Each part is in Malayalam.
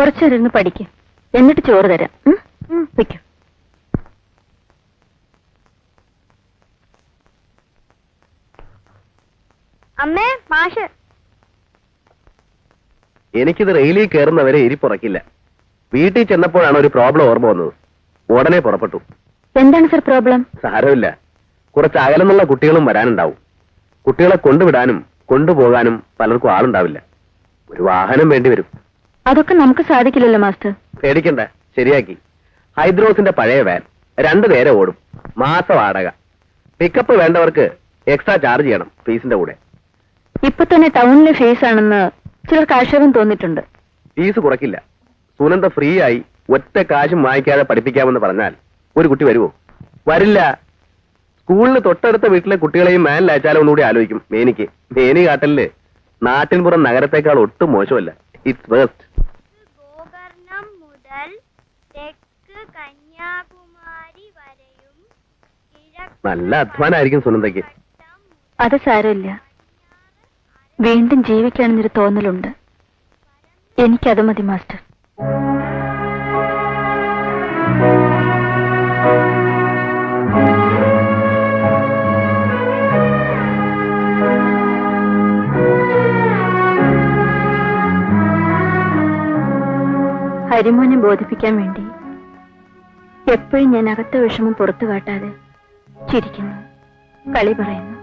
കുറച്ചേരം ഇരുന്ന് പഠിക്കും. എന്നിട്ട് ചോറ് തരാം. വയ്ക്കും അമ്മേ മാഷ്. എനിക്കിത് റെയിലിൽ കയറുന്നവരെ ഇരിപ്പുറക്കില്ല. വീട്ടിൽ ചെന്നപ്പോഴാണ് ഒരു പ്രോബ്ലം ഓർമ്മ വന്നത്. ഉടനെ പുറപ്പെട്ടു. എന്താണ് സർ പ്രോബ്ലം? സാരമില്ല. കുറച്ച് അകലെന്നുള്ള കുട്ടികളും വരാനുണ്ടാവും. കുട്ടികളെ കൊണ്ടുവിടാനും കൊണ്ടുപോകാനും പലർക്കും ആളുണ്ടാവില്ല. ഒരു വാഹനം വേണ്ടി വരും. അതൊക്കെ നമുക്ക് സാധിക്കില്ലല്ലോ മാസ്റ്റർ. പേടിക്കണ്ട. ശരിയാക്കി. ഹൈദ്രോസിന്റെ പഴയ വാൻ രണ്ടു നേരെ ഓടും. മാസ വാടക. പിക്കപ്പ് വേണ്ടവർക്ക് എക്സ്ട്രാ ചാർജ് ചെയ്യണം ഫീസിന്റെ കൂടെ. ഇപ്പൊ തന്നെ ടൗണിലെ ഫീസ് ആണെന്ന് ചിലർക്ക് ആക്ഷേപം തോന്നിട്ടുണ്ട് ഫീസ് കുറക്കില്ല സുനന്ദ ഫ്രീ ആയി ഒറ്റ കാശും വാങ്ങിക്കാതെ പഠിപ്പിക്കാമെന്ന് പറഞ്ഞാൽ ഒരു കുട്ടി വരുമോ വരില്ല. സ്കൂളിന് തൊട്ടടുത്ത വീട്ടിലെ കുട്ടികളെയും മാനിൽ അയച്ചാലോ ഒന്നുകൂടി ആലോചിക്കും. മേനിക്ക്. മേനി കാട്ടലിൽ നാട്ടിൻപുറം നഗരത്തെക്കാൾ ഒട്ടും മോശമല്ല. ഇറ്റ്സ് വേസ്റ്റ് ഗോകർണം മുതൽ തെക്ക് കന്യാകുമാരി വരെയും നല്ല അധ്വാനായിരിക്കും സുനന്ദയ്ക്ക്. അത് സാരമില്ല. വീണ്ടും ജീവിക്കാണെന്നൊരു തോന്നലുണ്ട്. എനിക്കത് മതി മാസ്റ്റർ. ഹരിമോനെ ബോധിപ്പിക്കാൻ വേണ്ടി എപ്പോഴും ഞാൻ അകത്ത വിഷമം പുറത്തു കാട്ടാതെ ചിരിക്കുന്നു കളി പറയുന്നു.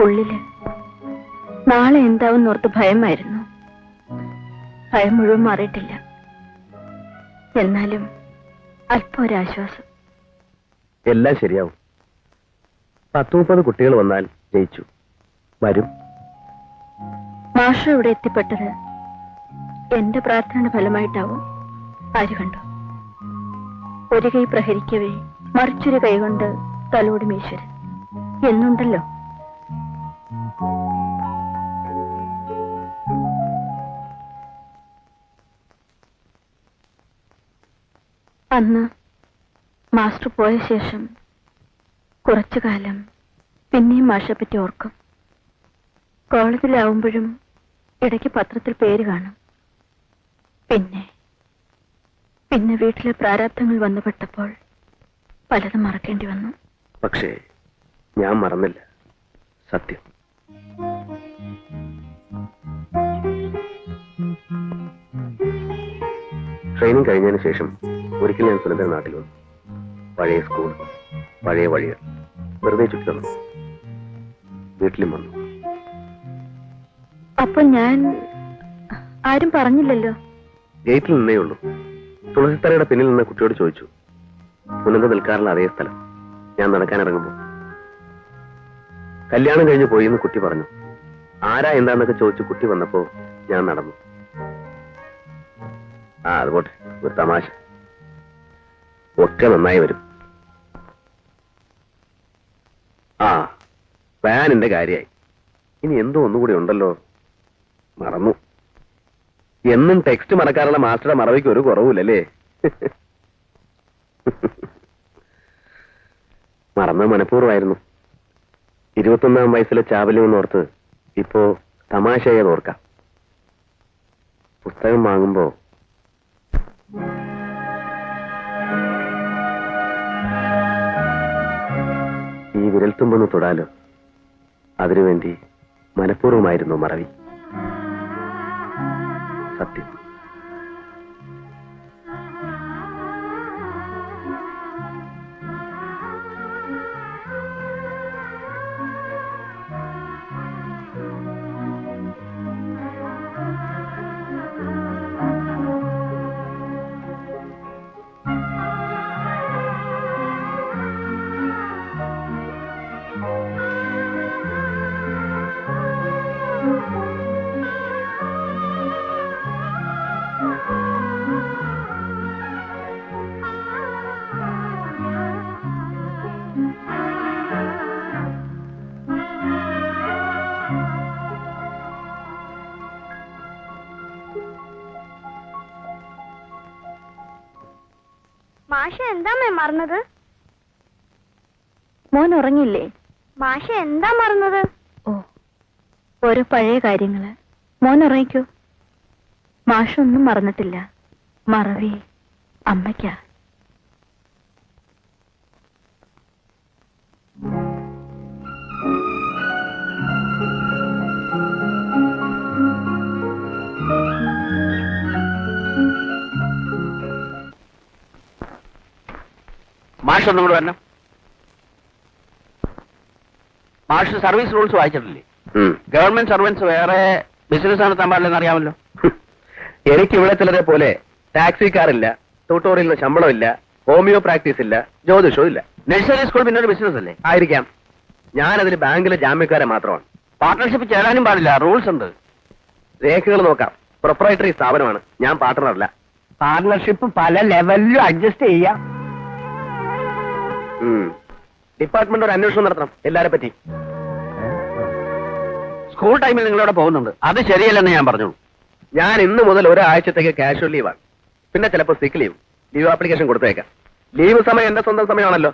ഉള്ളിൽ നാളെ എന്താവും ഓർത്ത് ഭയമായിരുന്നു. ഭയം മുഴുവൻ മാറിയിട്ടില്ല. എന്നാലും അല്പം ഒരാശ്വാസം. എല്ലാം ശരിയാവും. പത്ത് മുപ്പത് കുട്ടികൾ വന്നാൽ ജയിച്ചു. വരും. മാഷ ഇവിടെ എത്തിപ്പെട്ടത് എന്റെ പ്രാർത്ഥനയുടെ ഫലമായിട്ടാവും. ആര് കണ്ടു? ഒരു കൈ പ്രഹരിക്കവേ മറിച്ചൊരു കൈ കൊണ്ട് തലോടി മീശ്വരൻ എന്നുണ്ടല്ലോ. അന്ന് മാസ്റ്റർ പോയ ശേഷം കുറച്ചു കാലം പിന്നെയും മാഷെപ്പറ്റി പറ്റി ഓർക്കും. കോളേജിലാവുമ്പോഴും ഇടയ്ക്ക് പത്രത്തിൽ പേര് കാണും. പിന്നെ പിന്നെ വീട്ടിലെ പ്രാരാബ്ദങ്ങൾ വന്നുപെട്ടപ്പോൾ പലതും മറക്കേണ്ടി വന്നു. പക്ഷേ ഞാൻ മറന്നില്ല. സത്യം. ട്രെയിനിങ് കഴിഞ്ഞതിന് ശേഷം ഒരിക്കൽ ഞാൻ സുനന്ദ നാട്ടിൽ വന്നു. പഴയ സ്കൂൾ പഴയ വഴികൾ. വെറുതെ ചുറ്റി തന്നു വീട്ടിലും വന്നു. അപ്പൊ ഞാൻ ആരും പറഞ്ഞില്ലല്ലോ? ഗേറ്റിൽ നിന്നേ ഉള്ളൂ. തുളസിത്തറയുടെ പിന്നിൽ നിന്ന് കുട്ടിയോട് ചോദിച്ചു. പുനന്ത നിൽക്കാറുള്ള അതേ സ്ഥലം. ഞാൻ നടക്കാൻ ഇറങ്ങുമ്പോൾ കല്യാണം കഴിഞ്ഞ് പോയി എന്ന് കുട്ടി പറഞ്ഞു. ആരാ എന്താന്നൊക്കെ ചോദിച്ചു കുട്ടി വന്നപ്പോ ഞാൻ നടന്നു. ആ അതുപോട്ടെ ഒരു തമാശ. ഒക്കെ നന്നായി വരും. ആ വാനിന്റെ കാര്യായി. ഇനി എന്തോ ഒന്നുകൂടി ഉണ്ടല്ലോ. മറന്നു. എന്നും ടെക്സ്റ്റ് മറക്കാനുള്ള മാസ്റ്ററുടെ മറവിക്ക് ഒരു കുറവില്ലല്ലേ മറന്ന മനഃപൂർവമായിരുന്നു. ഇരുപത്തൊന്നാം വയസ്സിലെ ചാവല്യം എന്നോർത്ത് ഇപ്പോ തമാശയെ ഓർക്കാം. പുസ്തകം വാങ്ങുമ്പോ ഈ വിരൽത്തുമ്പൊന്ന് തൊടാലോ. അതിനുവേണ്ടി മനഃപൂർവമായിരുന്നു മറവി. സത്യം മാഷ മറന്നത്? മോൻ ഉറങ്ങിയില്ലേ? മാഷ എന്താ മറന്നത്? ഓ ഓരോ പഴയ കാര്യങ്ങൾ. മോൻ ഉറയിക്കൂ മാഷൊന്നും മറന്നിട്ടില്ല. മറവി അമ്മയ്ക്കാ. മാഷ് ഒന്നും കൂടെ വരണം. മാഷ് സർവീസ് റൂൾസ് വായിച്ചിട്ടില്ലേ? ഗവൺമെന്റ് സർവൻസ് വേറെ ബിസിനസ് നടത്താൻ പാടില്ലെന്ന് അറിയാമല്ലോ. എനിക്ക് ഇവിടെ ചിലരെ പോലെ ടാക്സിക്കാറില്ല ട്യൂട്ടോറിയലിന് ശമ്പളമില്ല ഹോമിയോ പ്രാക്ടീസ് ഇല്ല ജ്യോതിഷവും ഇല്ല. നഴ്സറി സ്കൂൾ പിന്നെ ഒരു ബിസിനസ് അല്ലേ? ആയിരിക്കാം. ഞാനതിൽ ബാങ്കിലെ ജാമ്യക്കാരെ മാത്രമാണ്. പാർട്ട്ണർഷിപ്പ് ചേരാനും പാടില്ല റൂൾസ് ഉണ്ട്. രേഖകൾ നോക്കാം. പ്രൊപ്പറേറ്ററി സ്ഥാപനമാണ്. ഞാൻ പാർട്ട്ണറല്ല പാർട്ട്ണർഷിപ്പ് പല ലെവലിലും അഡ്ജസ്റ്റ് ചെയ്യാം. ഡിപ്പാർട്ട്മെന്റ് ഒരു അന്വേഷണം നടത്തണം എല്ലാരെ പറ്റി. സ്കൂൾ ടൈമിൽ നിങ്ങളവിടെ പോകുന്നുണ്ട്. അത് ശരിയല്ലെന്ന് ഞാൻ പറഞ്ഞു ഞാൻ ഇന്ന് മുതൽ ഒരാഴ്ചത്തേക്ക് കാഷ്വൽ ലീവാണ്. പിന്നെ ചിലപ്പോൾ സിക്ക് ലീവ് ലീവ് ആപ്ലിക്കേഷൻ കൊടുത്തേക്കാം. ലീവ് സമയം എന്റെ സ്വന്തം സമയമാണല്ലോ.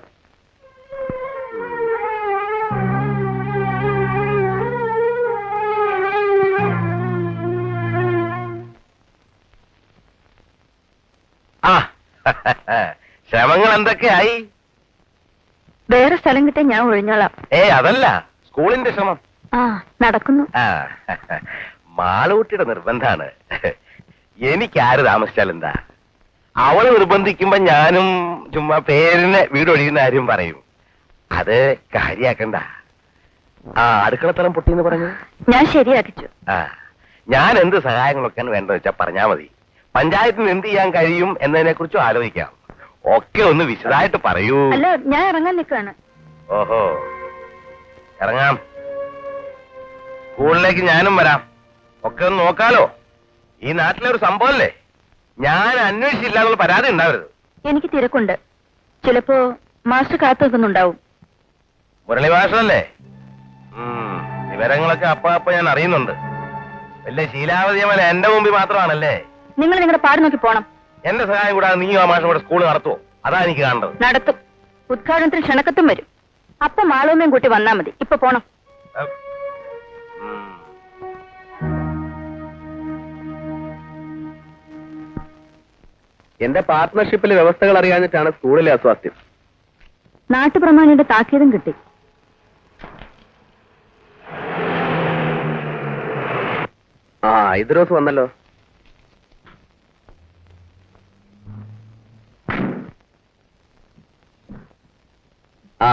ആ. ശ്രമങ്ങൾ എന്തൊക്കെയായി? സ്ഥലം കിട്ടാൻ ഞാൻ ഒഴിഞ്ഞോളാം. ഏ അതല്ല. സ്കൂളിന്റെ ശ്രമം. ആ നടക്കുന്നു. ആ മാളൂട്ടിയുടെ നിർബന്ധാണ് എനിക്ക് ആര് താമസിച്ചാൽ എന്താ? അവൾ നിർബന്ധിക്കുമ്പോ ഞാനും ചുമ്മാ പേരിനെ വീട് ഒഴിയുന്ന കാര്യം പറയും. അത് കാര്യാക്കണ്ട. ആ അടുക്കളത്തലം പൊട്ടിന്ന് പറഞ്ഞു? ഞാൻ ശരിയാക്കിച്ചു. ആ ഞാൻ എന്ത് സഹായങ്ങളൊക്കെയാണ് വേണ്ടത് വെച്ചാ പറഞ്ഞാ മതി. പഞ്ചായത്തിന് എന്ത് ചെയ്യാൻ കഴിയും എന്നതിനെ കുറിച്ചും ആലോചിക്കാം. ഒക്കെ ഒന്ന് വിശദമായിട്ട് പറയൂ. അല്ല ഞാൻ ഇറങ്ങാൻ നിൽക്കാണ് ഓഹോ. ഇറങ്ങാം. സ്കൂളിലേക്ക് ഞാനും വരാം. ഒക്കെ ഒന്ന് നോക്കാലോ. ഈ നാട്ടിലെ ഒരു സംഭവമല്ലേ ഞാൻ അന്വേഷിച്ചില്ല എന്നുള്ള പരാതി ഉണ്ടാവരുത്. എനിക്ക് തിരക്കുണ്ട്. ചിലപ്പോ മാസ്റ്റർ കാത്തു നിൽക്കുന്നുണ്ടാവും. മുരളി മാഷല്ലേ? വിവരങ്ങളൊക്കെ അപ്പ അപ്പ ഞാൻ അറിയുന്നുണ്ട്. വലിയ ശീലാവതിയമല്ല എന്റെ മുമ്പിൽ മാത്രമാണല്ലേ? നിങ്ങൾ നിങ്ങളുടെ പാട് നോക്കി പോണം. എന്റെ സഹായം കൂടാതെ നീ ആ മാഷം ഇവിടെ സ്കൂൾ നടത്തുവോ? അതാ എനിക്ക് കാണേണ്ടത്. നടത്തും. ഉദ്ഘാടനത്തിന് ക്ഷണക്കത്തും വരും. അപ്പൊ മാളൂമ്മയും കൂട്ടി വന്നാ മതി. ഇപ്പൊ പോണം. എന്റെ പാർട്ട്ണർഷിപ്പിലെ വ്യവസ്ഥകൾ അറിയാഞ്ഞിട്ടാണ് സ്കൂളിലെ അസ്വാസ്ഥ്യം. നാട്ടുപ്രമാണിയുടെ താക്കീതും കിട്ടി. ആ ഇദ്രോസ് വന്നല്ലോ.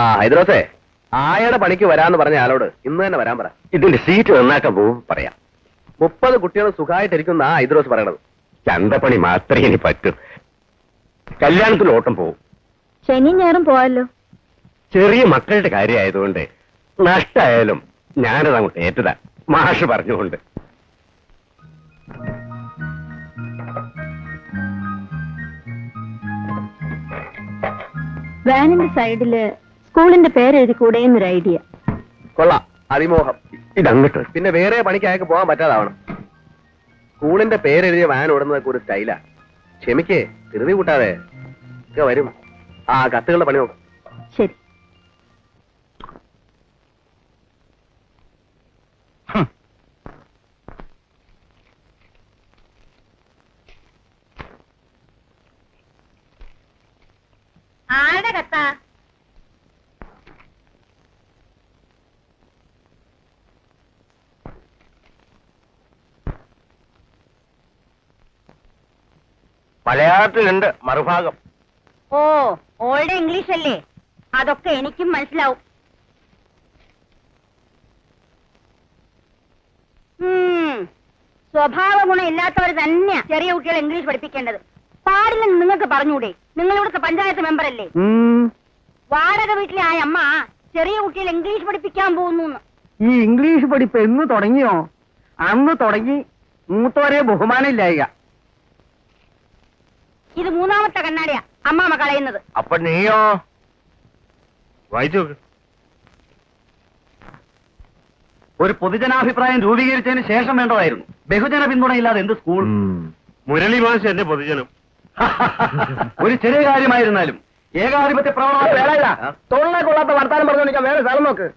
ആ. ഹൈദ്രോസേ ആയയുടെ പണിക്ക് വരാന്ന് പറഞ്ഞ ആളോട് ഇന്ന് തന്നെ വരാൻ പറ. ഇതിന്റെ സീറ്റ് നന്നാക്കാൻ പോവും പറയാം. മുപ്പത് കുട്ടികൾ സുഖമായിട്ടിരിക്കുന്ന ആ ഹൈദ്രോസ് പറയണത്. ചന്തപ്പണി മാത്രമേ ഇനി പറ്റൂ. കല്യാണത്തിൽ ഓട്ടം പോവും. ശനി ഞാനും പോവാല്ലോ. ചെറിയ മക്കളുടെ കാര്യമായതുകൊണ്ട് നഷ്ടായാലും ഞാനത് അങ്ങോട്ട് ഏറ്റതാ. മാഷ് പറഞ്ഞുകൊണ്ട്. വാനിന്റെ സൈഡിൽ സ്കൂളിന്റെ പേരെഴുതി കൂടെ എന്നൊരു ഐഡിയ. കൊള്ളാം. അതിമോഹം. ഇതങ്ങട്ട്. പിന്നെ വേറെ പണിക്ക് അയാൾക്ക് പോകാൻ പറ്റാതാവണം. സ്കൂളിന്റെ പേരെഴുതിയ വാൻ ഓടുന്നതൊക്കെ ഒരു സ്റ്റൈലാ. ക്ഷമിക്കേ ധൃതി കൂട്ടാതെ ഒക്കെ വരും. ആ കത്തുകളുടെ പണി നോക്കും. ശരി. ആരുടെ കത്താ? മലയാളത്തിലുണ്ട് മറുഭാഗം. ഓ ഓൾഡ് ഇംഗ്ലീഷ് അല്ലേ അതൊക്കെ എനിക്കും മനസ്സിലാവും. സ്വഭാവ ഗുണം ഇല്ലാത്തവർ തന്നെയാ ചെറിയ കുട്ടികൾ ഇംഗ്ലീഷ് പഠിപ്പിക്കേണ്ടത്. പാടില്ലെന്ന് നിങ്ങൾക്ക് പറഞ്ഞൂടെ? നിങ്ങൾ ഇവിടുത്തെ പഞ്ചായത്ത് മെമ്പർ അല്ലേ വാടക വീട്ടിലെ ആ അമ്മ ചെറിയ കുട്ടികൾ ഇംഗ്ലീഷ് പഠിപ്പിക്കാൻ പോകുന്നു ഈ ഇംഗ്ലീഷ് പഠിപ്പ് എന്ന് തുടങ്ങിയോ? അന്ന് തുടങ്ങി മൂത്തോരെ ബഹുമാനമില്ലായിക ഇത് മൂന്നാമത്തെ കണ്ണാടിയാ. അമ്മാമ കളയുന്നത്. അപ്പൊ നീയോ? വായിച്ചു നോക്ക്. ഒരു പൊതുജനാഭിപ്രായം രൂപീകരിച്ചതിന് ശേഷം വേണ്ടതായിരുന്നു. ബഹുജന പിന്തുണയില്ലാതെ എന്ത് സ്കൂൾ? മുരളി മാഷ് എന്റെ പൊതുജനം. ഒരു ചെറിയ കാര്യമായിരുന്നാലും ഏകാധിപത്യ പ്രവണത തൊള്ള കൊള്ളാത്ത വർത്താനം പറഞ്ഞു വേറെ സ്ഥലം നോക്ക്.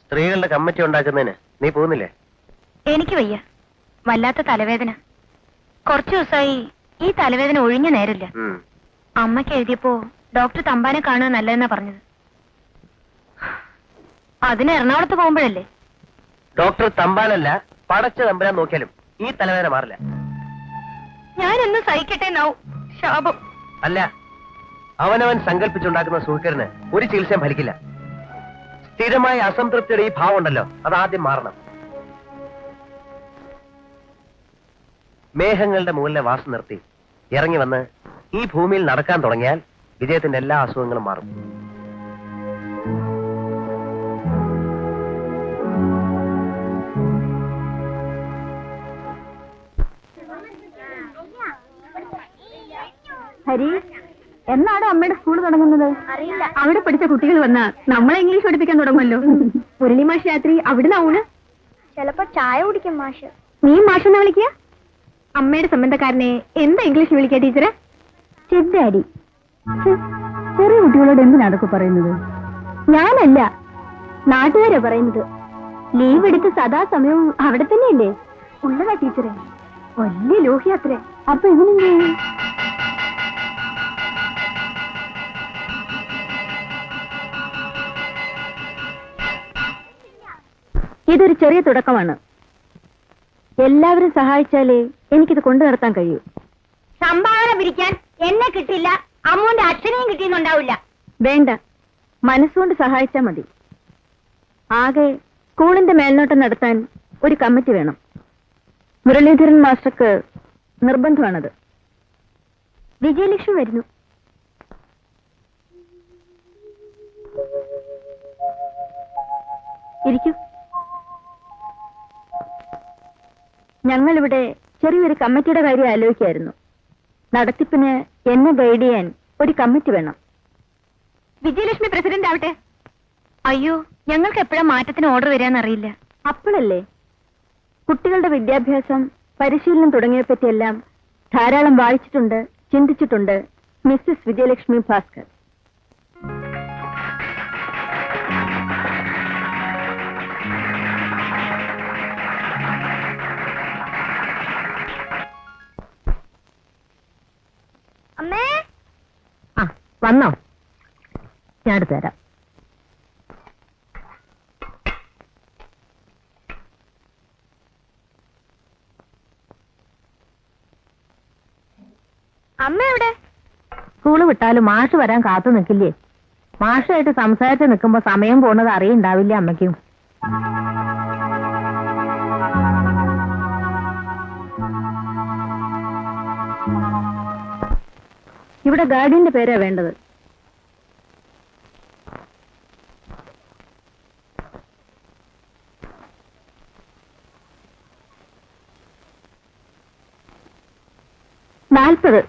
സ്ത്രീകളുടെ കമ്മിറ്റി ഉണ്ടാക്കുന്നതിന് നീ പോകുന്നില്ലേ? എനിക്ക് വയ്യ. വല്ലാത്ത തലവേദന. കുറച്ചു ദിവസമായി ഈ തലവേദന ഒഴിഞ്ഞ നേരല്ല അമ്മയ്ക്ക് അമ്മയ്ക്ക് എഴുതിയപ്പോ ഡോക്ടർ തമ്പാനെ കാണുക നല്ലതെന്നാ പറഞ്ഞത്. അതിന് എറണാകുളത്ത് പോകുമ്പോഴല്ലേ? ഡോക്ടർ തമ്പാനല്ല പടച്ച തമ്പരാൻ നോക്കിയാലും ഈ തലവേദന മാറില്ല. ഞാനെന്ന് സഹിക്കട്ടെ നാവും ശാപം. അല്ല അവനവൻ സങ്കല്പിച്ചുണ്ടാക്കുന്ന സുഖക്കരന് ഒരു ചികിത്സയും ഫലിക്കില്ല. സ്ഥിരമായ അസംതൃപ്തിയുടെ ഈ ഭാവം ഉണ്ടല്ലോ അത് ആദ്യം മാറണം. മേഘങ്ങളുടെ മുകളിലെ വാസം നിർത്തി. ഇറങ്ങി വന്ന് ഈ ഭൂമിയിൽ നടക്കാൻ തുടങ്ങിയാൽ വിജയത്തിന്റെ എല്ലാ അസുഖങ്ങളും മാറും. ഹരി എന്നാണ് അമ്മയുടെ സ്കൂൾ തുടങ്ങുന്നത്? അറിയില്ല അവിടെ പഠിച്ച കുട്ടികൾ വന്ന നമ്മളെ ഇംഗ്ലീഷ് പഠിപ്പിക്കാൻ തുടങ്ങുമല്ലോ. മുരളിമാഷ് രാത്രി അവിടെ ആവൂണ് ചിലപ്പോ ചായ കുടിക്കും മാഷ്. നീ മാഷെന്ന് വിളിക്കുക? അമ്മയുടെ സംബന്ധക്കാരനെ എന്താ ഇംഗ്ലീഷ് വിളിക്കുക ടീച്ചറെ? ചെദ്ദാടി ചെറിയ കുട്ടികളോട് എന്ത് നടക്കു പറയുന്നത്? ഞാനല്ല നാട്ടുകാരാ പറയുന്നത്. ലീവ് എടുത്ത് സദാസമയവും അവിടെ തന്നെയല്ലേ? ഉള്ളതാ ടീച്ചറെ. വലിയ ലോഹിയാത്രേ അപ്പൊ ഇതിനെന്താ ഇതൊരു ചെറിയ തുടക്കമാണ്. എല്ലാവരും സഹായിച്ചാലേ എനിക്കിത് കൊണ്ടു നടത്താൻ കഴിയൂ. സംഭാവന പിരിക്കാൻ എന്നെ കിട്ടില്ല അമ്മുവിന്റെ അച്ഛനെയും കിട്ടിയെന്നുണ്ടാവില്ല. വേണ്ട. മനസ്സുകൊണ്ട് സഹായിച്ചാൽ മതി. ആകെ സ്കൂളിന്റെ മേൽനോട്ടം നടത്താൻ ഒരു കമ്മിറ്റി വേണം. മുരളീധരൻ മാസ്റ്റർക്ക് നിർബന്ധമാണത്. വിജയലക്ഷ്മി വരുന്നു. ഇരിക്കൂ. ഞങ്ങളിവിടെ ചെറിയൊരു കമ്മിറ്റിയുടെ കാര്യം ആലോചിക്കായിരുന്നു. നടത്തിപ്പിന് എന്നെ ഗൈഡ് ചെയ്യാൻ ഒരു കമ്മിറ്റി വേണം. വിജയലക്ഷ്മി പ്രസിഡന്റ് ആവട്ടെ. അയ്യോ ഞങ്ങൾക്ക് എപ്പോഴാ മാറ്റത്തിന് ഓർഡർ വരാന്നറിയില്ല അപ്പോഴല്ലേ? കുട്ടികളുടെ വിദ്യാഭ്യാസം പരിശീലനം തുടങ്ങിയതിനെ പറ്റിയെല്ലാം ധാരാളം വായിച്ചിട്ടുണ്ട് ചിന്തിച്ചിട്ടുണ്ട് മിസ്സസ് വിജയലക്ഷ്മി ഭാസ്കർ. വന്നോ? ഞാൻ എടുത്തു തരാം. അമ്മ എവിടെ? സ്കൂൾ വിട്ടാലും മാഷ് വരാൻ കാത്തു നിൽക്കില്ലേ? മാഷായിട്ട് സംസാരിച്ച് നിൽക്കുമ്പോ സമയം പോണത് അറിയണ്ടാവില്ല അമ്മയ്ക്കും? ഇവിടെ ഗാർഡിയന്റെ പേരാ വേണ്ടത്. നാൽപ്പത്.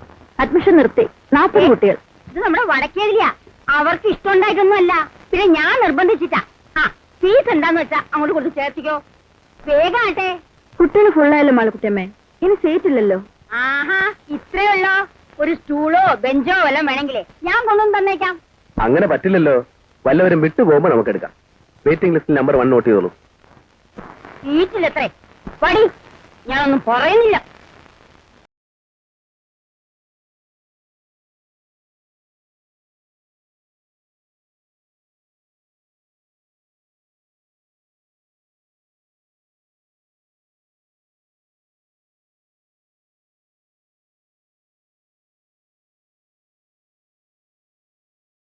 അഡ്മിഷൻ നിർത്തി. നാൽപ്പത് കുട്ടികൾ. ഇത് നമ്മുടെ വടക്കേതില്ല അവർക്ക് ഇഷ്ടമുണ്ടായിട്ടൊന്നുമല്ല പിന്നെ ഞാൻ നിർബന്ധിച്ചിട്ടാ. ആ ഫീസ് എന്താന്ന് വെച്ചാ അങ്ങോട്ട് കൊടുത്ത് ചേർത്തിക്കോ. വേഗാട്ടെ കുട്ടികൾ ഫുള്ളായല്ലോ മാളക്കുട്ടിയമ്മേ ഇനി സീറ്റ് ഇല്ലല്ലോ. ആഹാ ഇത്രേ ഉള്ളോ? ഒരു സ്റ്റൂളോ ബെഞ്ചോ വല്ലതും വേണമെങ്കിലേ ഞാൻ കൊണ്ടൊന്നും തന്നേക്കാം. അങ്ങനെ പറ്റില്ലല്ലോ. വല്ലവരും വിട്ടു പോകുമ്പോ നമുക്ക് എടുക്കാം. വെയിറ്റിംഗ് ലിസ്റ്റിൽ നമ്പർ വൺ നോട്ട് ചെയ്തോളൂ. സീറ്റിലെത്രേ പടി. ഞാനൊന്നും പറയുന്നില്ല.